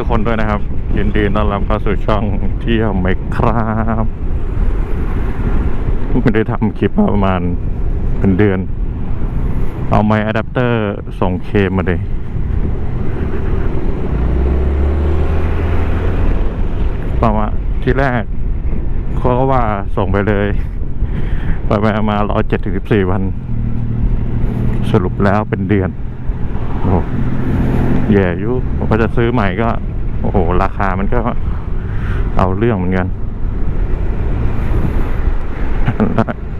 ื่อนๆทุกคนด้วยนะครับ ยินดีต้อนรับเข้าสู่ช่องเที่ยวไหมครับไม่ได้ทำคลิปมาประมาณเป็นเดือน เอาไมค์อะแดปเตอร์ส่งเคมมาเลยประมาณที่แรกเขาก็ว่าส่งไปเลยไปมารอเจ็ดถึงสิบสี่วัน สรุปแล้วเป็นเดือนโอ้ แย่อยุผมก็จะซื้อใหม่ก็ โอ้โห ราคามันก็เอาเรื่องเหมือนกัน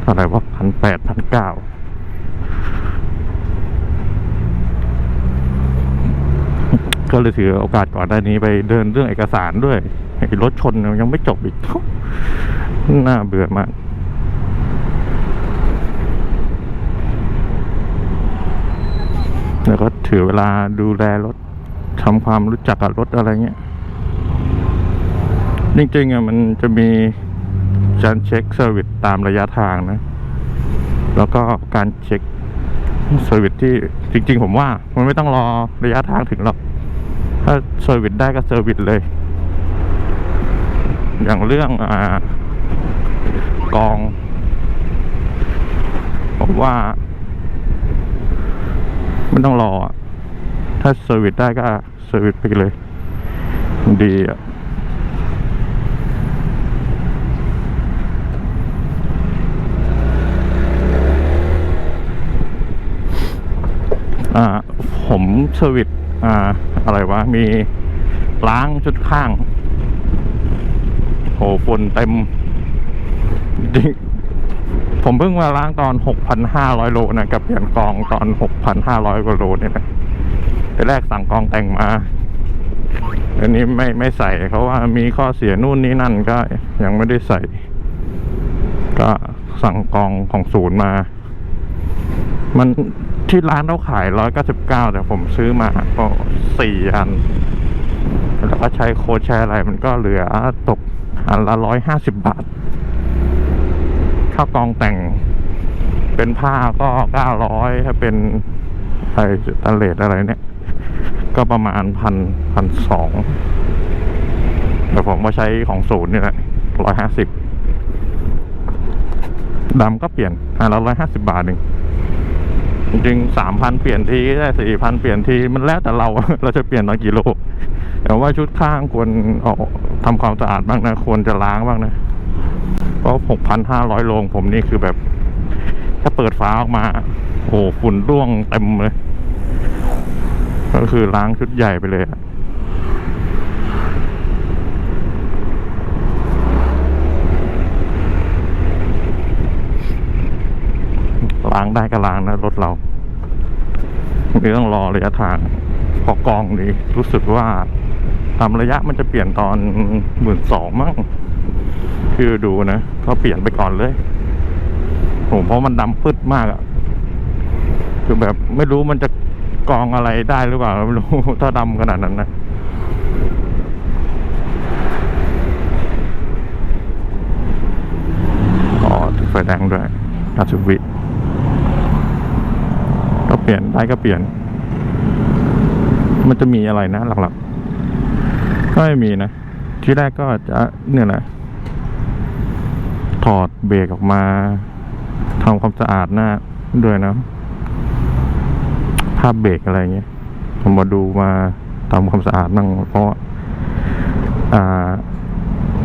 เท่าไหร่ว่าพันแปดพันเก้าก็เลยถือโอกาสก่อนหน้นี้ไปเดินเรื่องเอกสารด้วยรถชนยังไม่จบอีกน่าเบื่อมาก แล้วก็ถือเวลาดูแลรถทำความรู้จักกับรถอะไรเงี้ยจริงๆอะมันจะมีการเช็คเซอร์วิสตามระยะทางนะ แล้วก็การเช็คเซอร์วิสที่จริง ๆ ผมว่า มันไม่ต้องรอระยะทางถึงหรอกถ้าเซอร์วิสได้ก็เซอร์วิสเลย อย่างเรื่องอ่ากองผมว่า ไม่ต้องรอ ถ้าเซอร์วิสได้ก็เซอร์วิสไปเลย ดีอะอ่าผมเซอร์วิสอ่า อะไรวะ มีล้างชุดข้าง โหฝนเต็มดิ ผมเพิ่งมาล้างตอน 6,500 โลนะกับเปลี่ยนกองตอน 6,500 กว่าโลเนี่ยนะแต่แรกสั่งกองแต่งมาอันนี้ไม่ไม่ใส่เขาว่ามีข้อเสียนู่นนี่นั่นก็ยังไม่ได้ใส่ ก็สั่งกองของศูนย์มา มันที่ร้านเราขายร้อยเก้าสิบเก้าแต่ผมซื้อมาก็สี่อัน แล้วก็ใช้โค้ดใช้อะไรมันก็เหลือตกอันละร้อยห้าสิบบาท ข้ากองแต่งเป็นผ้าก็เก้าร้อยถ้าเป็นไอสแตนเลสอะไรเนี่ย ก็ประมาณพันพันสองแต่ผมมาใช้ของศูนย์นี่แหละร้อยห้าสิบดำก็เปลี่ยนอันละร้อยห้าสิบบาทหนึ่งจริงสามพันเปลี่ยนทีได้สี่พันเปลี่ยนทีมันแล้วแต่เรา เราจะเปลี่ยนตอนกี่โลแต่ว่าชุดข้างควรเอาทำความสะอาดบ้างนะ ควรจะล้างบ้างนะ เพราะหกพันห้าร้อยโลงผมนี่คือแบบ ถ้าเปิดฝาออกมา โอ้โหฝุ่นร่วงเต็มเลย ก็คือล้างชุดใหญ่ไปเลยอะล้างได้ก็ล้างนะรถเราไม่ต้องรอระยะทางพอกองนี้รู้สึกว่าตามระยะมันจะเปลี่ยนตอนหมื่นสองมั้ง คือดูนะเขาเปลี่ยนไปก่อนเลยผมเพราะมันดำพืดมากอะคือแบบไม่รู้มันจะกองอะไรได้หรือเปล่าไม่รู้ถ้าดำขนาดนั้นนะอ๋อติดไฟแดงด้วยอาสุวิก็เปลี่ยนได้ก็เปลี่ยน มันจะมีอะไรนะหลักๆก็ไม่มีนะ ที่แรกก็จะเนี่ยแหละ ถอดเบรกออกมาทำความสะอาดหน้าด้วยนะ ภาพเบรกอะไรเงี้ย ผมมาดูมาทำความสะอาดนั่ง เพราะว่าอ่า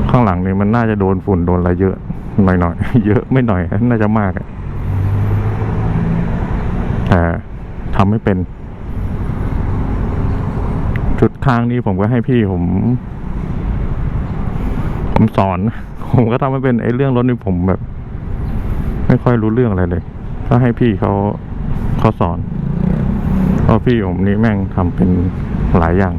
ข้างหลังนี่มันน่าจะโดนฝุ่นโดนอะไรเยอะหน่อยๆเยอะไม่หน่อย น่าจะมากแต่ทำไม่เป็น จุดข้างนี้ผมก็ให้พี่ผม ผมสอน ผมก็ทำไม่เป็นไอ้เรื่องรถนี่ผมแบบ ไม่ค่อยรู้เรื่องอะไรเลย ก็ให้พี่เขาเขาสอนเพราะพี่ผมนี่แม่งทำเป็นหลายอย่าง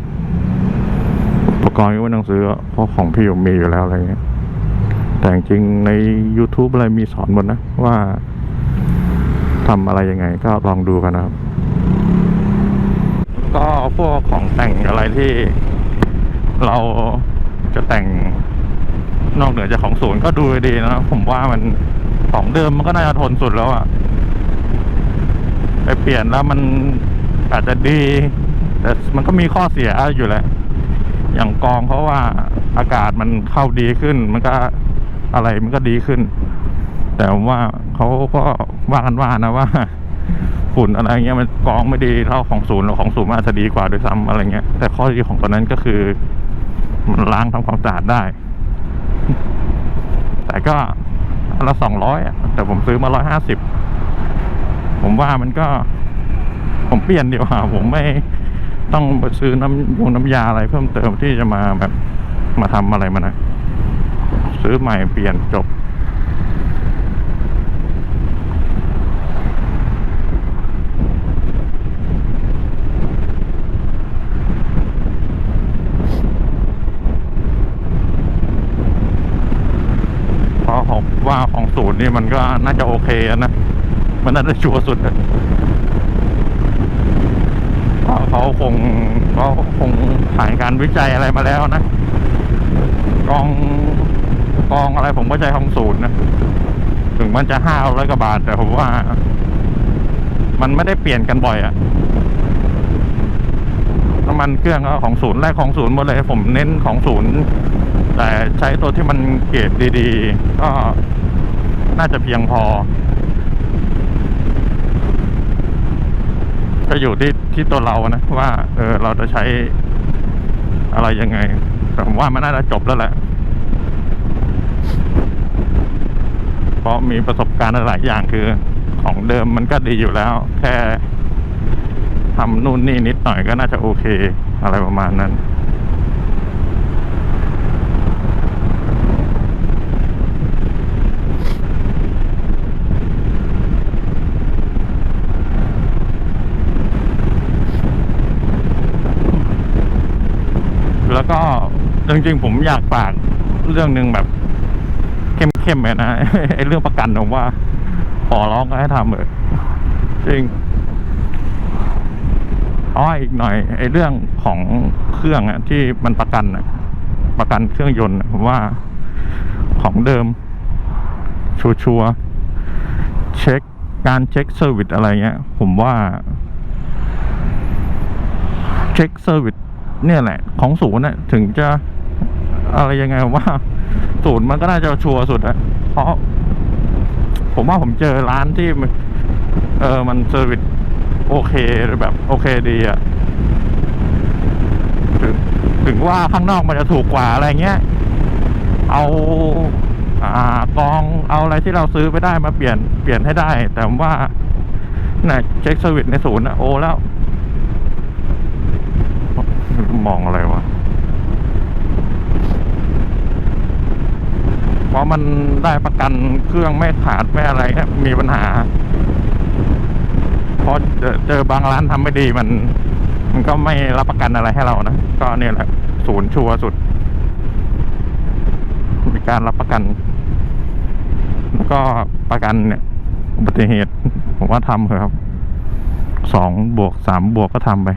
อุปกรณ์ก็ไม่ต้องซื้อเพราะของพี่ผมมีอยู่แล้วอะไรเงี้ย แต่จริงใน YouTube อะไรมีสอนหมดนะว่าทำอะไรยังไง ก็ลองดูกันนะครับ ก็พวกของแต่งอะไรที่เราจะแต่ง นอกเหนือจากของศูนย์ก็ดูดีนะผมว่ามันของเดิมมันก็น่าจะทนสุดแล้วอะไปเปลี่ยนแล้วมันอาจจะดี แต่มันก็มีข้อเสียอยู่แหละ อย่างกองเพราะว่าอากาศมันเข้าดีขึ้น มันก็อะไรมันก็ดีขึ้น แต่ว่าเขาก็ว่ากันว่านะว่าฝุ่นอะไรเงี้ยมันกองไม่ดีเท่าของศูนย์หรอกของศูนย์มันอาจจะดีกว่าด้วยซ้ำอะไรเงี้ยแต่ข้อดีของตัวนั้นก็คือ มันล้างทำความสะอาดได้ แต่ก็ละสองร้อยอะแต่ผมซื้อมาร้อยห้าสิบผมว่ามันก็ ผมเปลี่ยนดีกว่าผมไม่ต้องไปซื้อน้ำยงน้ำยาอะไรเพิ่มเติมที่จะมาแบบมาทำอะไรมันนะซื้อใหม่เปลี่ยนจบ เพราะผมว่าของศู นี่มันก็น่าจะโอเคนะ มันน่าจะชัวร์สุดเพราะเขาคงเขาคงผ่านการวิจัยอะไรมาแล้วนะ กองกองอะไรผมก็ใจของศูนย์นะ ถึงมันจะห้าร้อยกว่าบาท แต่ผมว่า มันไม่ได้เปลี่ยนกันบ่อยอะน้ำมันเครื่องก็ของศูนย์แรกของศูนย์หมดเลย ผมเน้นของศูนย์ แต่ใช้ตัวที่มันเกรดดี ๆ ก็ น่าจะเพียงพอ ก็อยู่ที่ที่ตัวเรานะ ว่า เออเราจะใช้อะไรยังไง แต่ผมว่ามันน่าจะจบแล้วแหละ เพราะมีประสบการณ์หลายอย่างคือ ของเดิมมันก็ดีอยู่แล้ว แค่ทำนู่นนี่นิดหน่อยก็น่าจะโอเค อะไรประมาณนั้น แล้วก็ จริงๆผมอยากฝากเรื่องหนึ่งแบบเข้มๆเลยนะไอ้เรื่องประกันผมว่า ขอร้องก็ให้ทำเถอะจริงอ๋ออีกหน่อยไอ้เรื่องของเครื่องอะที่มันประกันอะประกันเครื่องยนต์ผมว่าของเดิม ชัวๆเช็คการเช็คเซอร์วิสอะไรเงี้ย ผมว่าเช็คเซอร์วิสเนี่ยแหละ ของศูนย์น่ะถึงจะ อะไรยังไงผมว่าศูนย์มันก็น่าจะชัวร์สุดอะเพราะ ผมว่าผมเจอร้านที่ เออมันเซอร์วิสโอเคแบบ โอเคดีอะถึงถึงว่าข้างนอกมันจะถูกกว่าอะไรเงี้ย เอาอ่ากองเอาอะไรที่เราซื้อไปได้มาเปลี่ยนเปลี่ยนให้ได้ แต่ว่าน่ะเช็คเซอร์วิสในศูนย์อะโอแล้ว มองอะไรวะ เพราะมันได้ประกันเครื่องไม่ขาดไม่อะไรครับมีปัญหาพอเจอเจอบางร้านทำไม่ดีมัน มันก็ไม่รับประกันอะไรให้เรานะก็เนี่ยแหละศูนย์ชัวร์สุด มีการรับประกัน แล้วก็ประกันเนี่ยอุบัติเหตุ ผมว่าทำเถอะครับสองบวกสามบวกก็ทำไป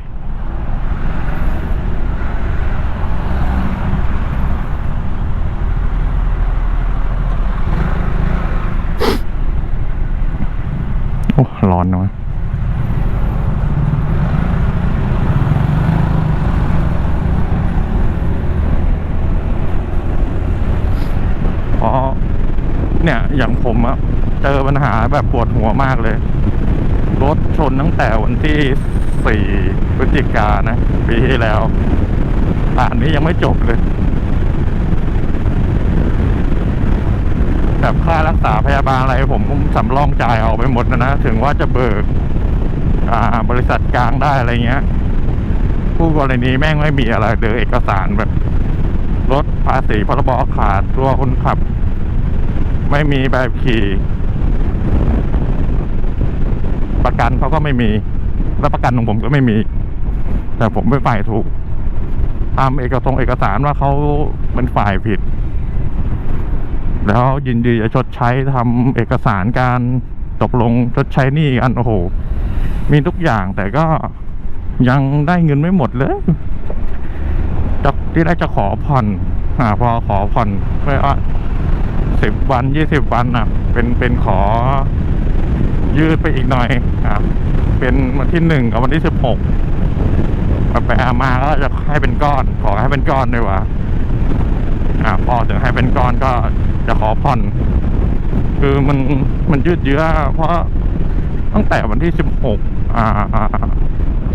โอ้ร้อนนะเพราะเนี่ย อย่างผมอะเจอปัญหาแบบปวดหัวมากเลย รถชนตั้งแต่วันที่สี่พฤศจิกานนะปีที่แล้วป่านนี้ยังไม่จบเลย แบบค่ารักษาพยาบาลอะไร ผมสำรองจ่ายออกไปหมดนะนะ ถึงว่าจะเบิกบริษัทกลางได้อะไรเงี้ยผู้กรณีแม่งไม่มีอะไรเดอเอกสารแบบรถภาษีพรบขาดตัวคนขับ ไม่มีแบบขี่ ประกันเขาก็ไม่มีแล้วประกันของผมก็ไม่มี แต่ผมเป็นฝ่ายถูกทำเอกสงเอกสารว่าเขาเป็นฝ่ายผิด แล้วยินดีจะชดใช้ทำเอกสารการตกลงชดใช้หนี้กันโอ้โห มีทุกอย่างแต่ก็ยังได้เงินไม่หมดเลยจะที่แรกจะขอผ่อนอ่าพอขอผ่อนไปว่าสิบวันยี่สิบวันอะ เป็นเป็นขอ ยืดไปอีกหน่อยอะเป็นวันที่หนึ่งกับวันที่สิบหกไปๆมาก็จะให้เป็นก้อน ขอให้เป็นก้อนดีกว่าอ่า พอถึงให้เป็นก้อนก็จะขอผ่อน คือมันมันยืดเยื้อเพราะตั้งแต่วันที่สิบหกอ่า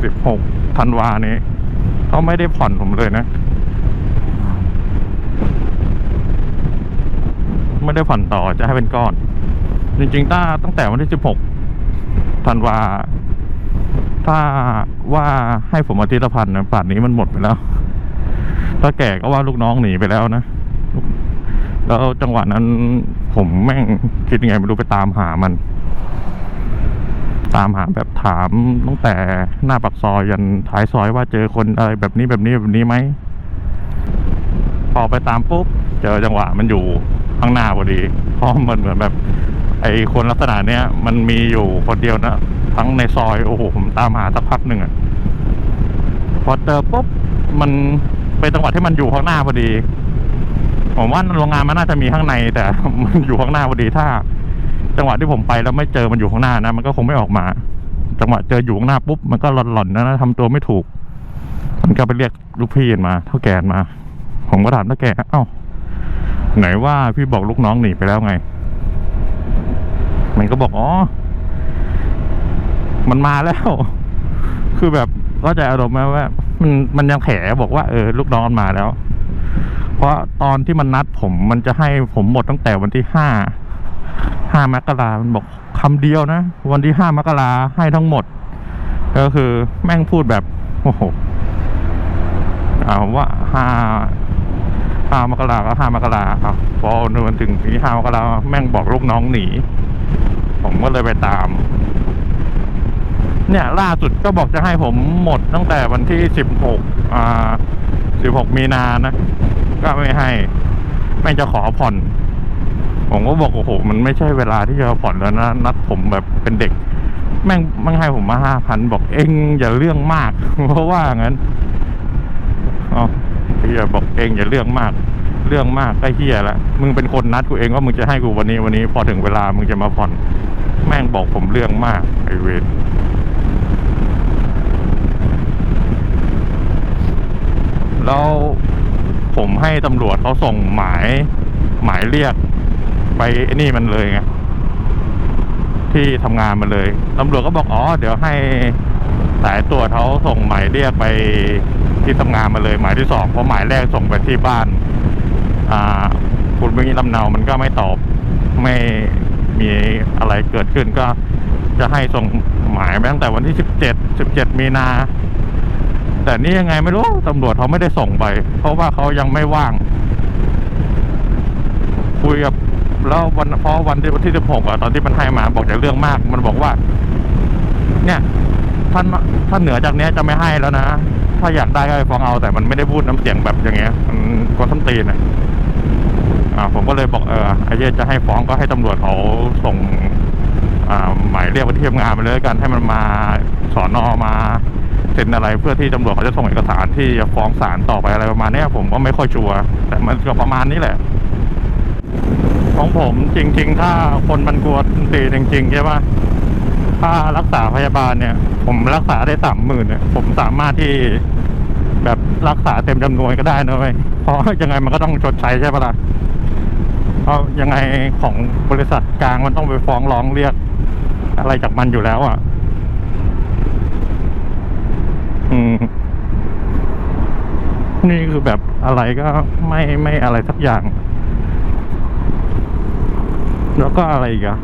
สิบหกธันวานี้เขาไม่ได้ผ่อนผมเลยนะ ไม่ได้ผ่อนต่อจะให้เป็นก้อน จริงๆถ้าตั้งแต่วันที่สิบหกธันวา ถ้าว่าให้ผมอาทิตย์ละพันนะป่านนี้มันหมดไปแล้ว ถ้าแก่ก็ว่าลูกน้องหนีไปแล้วนะ แล้วจังหวะนั้นผมแม่งคิดยังไงไม่รู้ไปตามหามัน ตามหาแบบถามตั้งแต่หน้าปากซอยยันท้ายซอยว่าเจอคนอะไรแบบนี้แบบนี้แบบนี้ไหม พอไปตามปุ๊บ เจอจังหวะมันอยู่ข้างหน้าพอดีเพราะมันเหมือนแบบ ไอ้คนลักษณะเนี้ยมันมีอยู่คนเดียวนะ ทั้งในซอยโอ้โหผมตามหาสักพักหนึ่งอะพอเจอปุ๊บมัน เป็นจังหวะที่มันอยู่ข้างหน้าพอดี ผมว่าโรงงานมันน่าจะมีข้างใน แต่มันอยู่ข้างหน้าพอดีถ้า จังหวะที่ผมไปแล้วไม่เจอมันอยู่ข้างหน้านะมันก็คงไม่ออกมา จังหวะเจออยู่ข้างหน้าปุ๊บมันก็หล่อนๆนะทำตัวไม่ถูก มันก็ไปเรียกลูกพี่มาเท่าแกนมา ผมก็ถามเท่าแกเอ้าไหนว่าพี่บอกลูกน้องหนีไปแล้วไง มันก็บอกอ๋อ มันมาแล้ว คือแบบก็ใจอารมณ์ไหมว่า มันมันยังแถบอกว่าเออลูกน้องมันมาแล้ว เพราะตอนที่มันนัดผมมันจะให้ผมหมดตั้งแต่วันที่ห้าห้ามกรามันบอกคำเดียวนะ วันที่ห้ามกราให้ทั้งหมด ก็คือแม่งพูดแบบโอ้โหเอาว่าห้าห้ามกราก็ห้ามกราครับพอเดินถึงที่ห้ามกราแม่งบอกลูกน้องหนี ผมก็เลยไปตาม เนี่ยล่าสุดก็บอกจะให้ผมหมดตั้งแต่วันที่สิบหกอ่าสิบหกมีนานะ ก็ไม่ให้แม่งจะขอผ่อน ผมก็บอกโอ้โหมันไม่ใช่เวลาที่จะผ่อนแล้วนะนัดผมแบบเป็นเด็ก แม่งแม่งให้ผมมาห้าพันบอกเองอย่าเรื่องมาก เพราะว่างั้นอ๋อเฮียบอกเองอย่าเรื่องมากเรื่องมากใก็เฮียละมึงเป็นคนนัดกูเองว่ามึงจะให้กูวันนี้วันนี้ พอถึงเวลามึงจะมาผ่อน แม่งบอกผมเรื่องมากไอเวร แล้วผมให้ตำรวจเขาส่งหมายหมายเรียก ไปนี่มันเลยไงที่ทำงานมาเลยตำรวจก็บอกอ๋อเดี๋ยวให้สายตรวจเขาส่งหมายเรียกไปที่ทำงานมาเลย หมายที่สองเพราะหมายแรกส่งไปที่บ้าน อ่า คุณมิลำเนามันก็ไม่ตอบไม่มีอะไรเกิดขึ้นก็จะให้ส่งหมายไปตั้งแต่วันที่สิบเจ็ดสิบเจ็ดมีนา แต่นี่ยังไงไม่รู้ตำรวจเขาไม่ได้ส่งไป เพราะว่าเขายังไม่ว่าง คุยกับแล้ววันเพราะวันที่วันที่สิบหกอะตอนที่มันให้มาบอกอย่าเรื่องมาก มันบอกว่า เนี่ยท่านถ้านเหนือจากเนี้ยจะไม่ให้แล้วนะ ถ้าอยากได้ก็ไปฟ้องเอาแต่มันไม่ได้พูดน้ำเสียงแบบอย่างเงี้ย มันก็ต้นตีนอะอ่า ผมก็เลยบอกเออไอ้เหี้ยจะให้ฟ้องก็ให้ตำรวจเขาส่ง อ่าหมายเรียกไปที่ทำงานไปเลยกันให้มันมาสอนอมา ซ็นอะไร เพื่อที่ตำรวจเขาจะส่งเอกสารที่จะฟ้องศาลต่อไปอะไรประมาณนี้ผมก็ไม่ค่อยชัวร์แต่มันก็ประมาณนี้แหละ ของผมจริง ๆ ถ้าคนมันกลัวตีจริงๆใช่ปะถ้ารักษาพยาบาลเนี่ย ผมรักษาได้สามหมื่นเนี่ยผมสามารถที่แบบรักษาเต็มจำนวนก็ได้นะเว้ยเพราะยังไงมันก็ต้องชดใช้ใช่ปะล่ะเพราะยังไงของบริษัทกลางมันต้องไปฟ้องร้องเรียก อะไรจากมันอยู่แล้วอะม นี่คือแบบอะไรก็ไม่ไม่อะไรสักอย่าง แล้วก็อะไรอีกอะ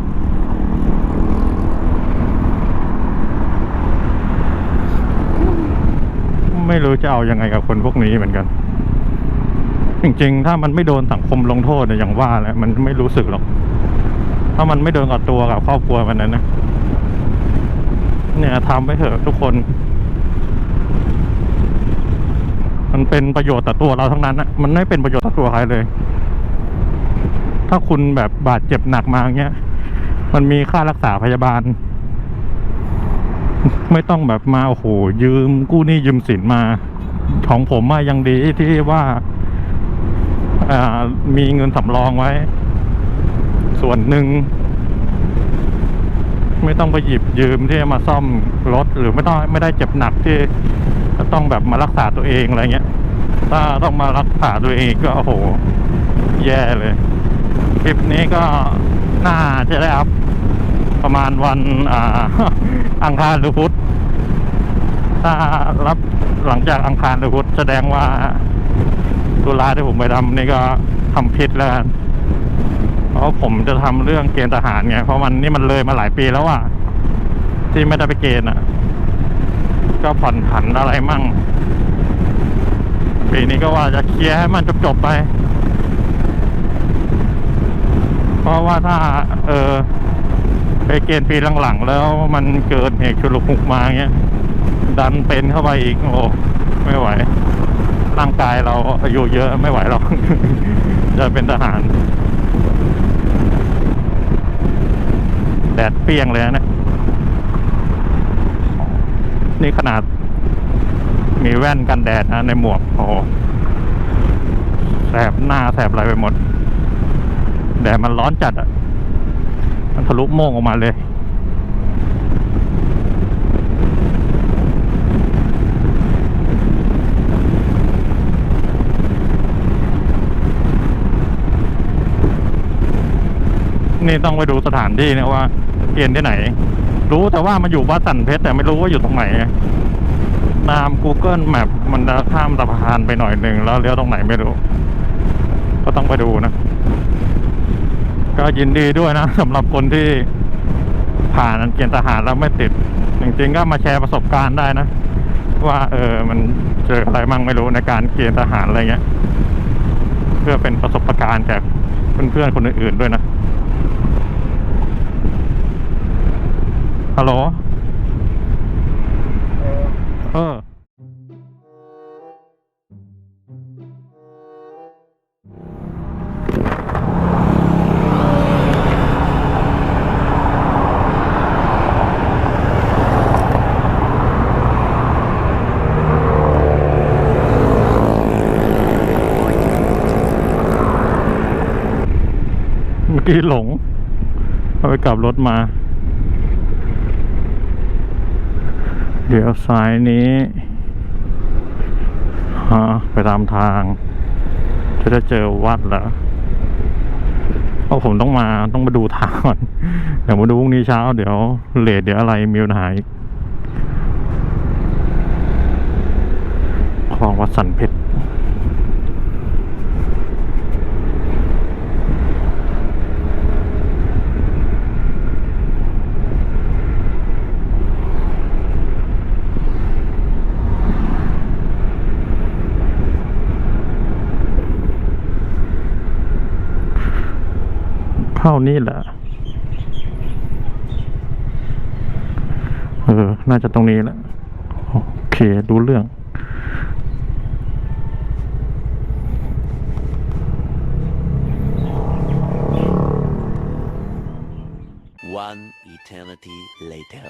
ไม่รู้จะเอายังไงกับคนพวกนี้เหมือนกัน จริงๆ ถ้ามันไม่โดนสังคมลงโทษเนี่ยอย่างว่าแหล้วมันไม่รู้สึกหรอก ถ้ามันไม่โดนกับตัวกับครอบครัวมันนั้นนะเนี่ยทำไปเถอะทุกคน มันเป็นประโยชน์ต่อตัวเราทั้งนั้นนะมันไม่เป็นประโยชน์ต่อตัวใครเลย ถ้าคุณแบบบาดเจ็บหนักมาอย่างเงี้ย มันมีค่ารักษาพยาบาล ไม่ต้องแบบมาโอ้โหยืมกู้หนี้ยืมสินมา ของผมอะยังดีที่ว่าอ่ามีเงินสำรองไว้ ส่วนหนึ่ง ไม่ต้องไปหยิบยืมที่มาซ่อมรถหรือไม่ต้องไม่ได้เจ็บหนักที่จะต้องแบบมารักษาตัวเองอะไรเงี้ย ถ้าต้องมารักษาตัวเองก็โอ้โห แย่เลย คลิปนี้ก็น่าจะได้อัพประมาณวันอ่าอังคารหรือพุธถ้ารับหลังจากอังคารหรือพุธแสดงว่าตุลาที่ผมไปทำนี่ก็ทำผิดแล้วกัน เพราะผมจะทำเรื่องเกณฑ์ทหารไงเพราะมันนี่มันเลยมาหลายปีแล้วอะที่ไม่ได้ไปเกณฑ์อะก็ผ่อนผันอะไรมั่ง ปีนี้ก็ว่าจะเคลียร์ให้มันจบๆไป เพราะว่าถ้า เออไปเกณฑ์ปีหลังๆแล้วมันเกิดเหตุชุลมุนมาเงี้ย ดันเป็นเข้าไปอีก โอ้ไม่ไหว ร่างกายเราอายุเยอะไม่ไหวหรอกจะเป็นทหาร แดดเปรี้ยงเลยนะเนี่ยนี่ขนาด มีแว่นกันแดดนะในหมวก โอ้แสบหน้าแสบอะไรไปหมด แดดมันร้อนจัดอะ มันทะลุโม่งออกมาเลยนี่ต้องไปดูสถานที่นะว่า เกณฑ์ที่ไหน รู้แต่ว่ามาอยู่บ้านสันเพชรแต่ไม่รู้ว่าอยู่ตรงไหนตาม Google Map มันจะข้ามสะพานไปหน่อยหนึ่งแล้วเลี้ยวตรงไหนไม่รู้ ก็ต้องไปดูนะ ก็ยินดีด้วยนะสำหรับคนที่ผ่านเกณฑ์ทหารแล้วไม่ติด จริงๆก็มาแชร์ประสบการณ์ได้นะ ว่าเออมันเจออะไรมั่งไม่รู้ในการเกณฑ์ทหารอะไรเงี้ย เพื่อเป็นประสบการณ์แก่เพื่อนๆคนอื่นๆด้วยนะ ฮัลโหล เออ เมื่อกี้หลงเอาไปกลับรถมา เดี๋ยวซ้ายนี้ฮะไปตามทาง จะได้เจอวัดแล้วเพราะผมต้องมาต้องมาดูทางก่อน เดี๋ยวมาดูพรุ่งนี้เช้า เดี๋ยวเลทเดี๋ยวอะไรมีปัญหาอีกคลองวัดสันเพชร เข้านี้แหละ เออ น่าจะตรงนี้แหละ โอเค ดูเรื่อง One eternity later.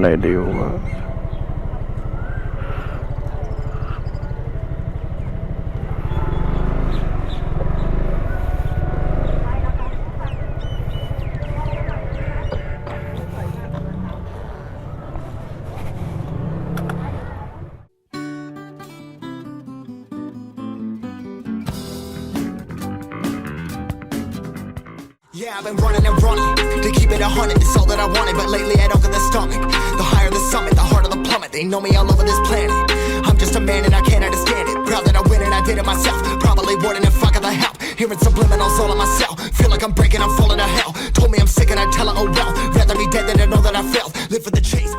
ไหนดีวะๆ Yeah, I've been running and running it a hundred. It's all that I wanted, but lately I don't get the stomach. The higher the summit, the harder the plummet. They know me all over this planet. I'm just a man and I can't understand it. Proud that I win and I did it myself. Probably wouldn't if I got the help. Hearing subliminals all on myself. Feel like I'm breaking, I'm falling to hell. Told me I'm sick and I tell her, oh well. Rather be dead than to know that I failed. Live for the chase.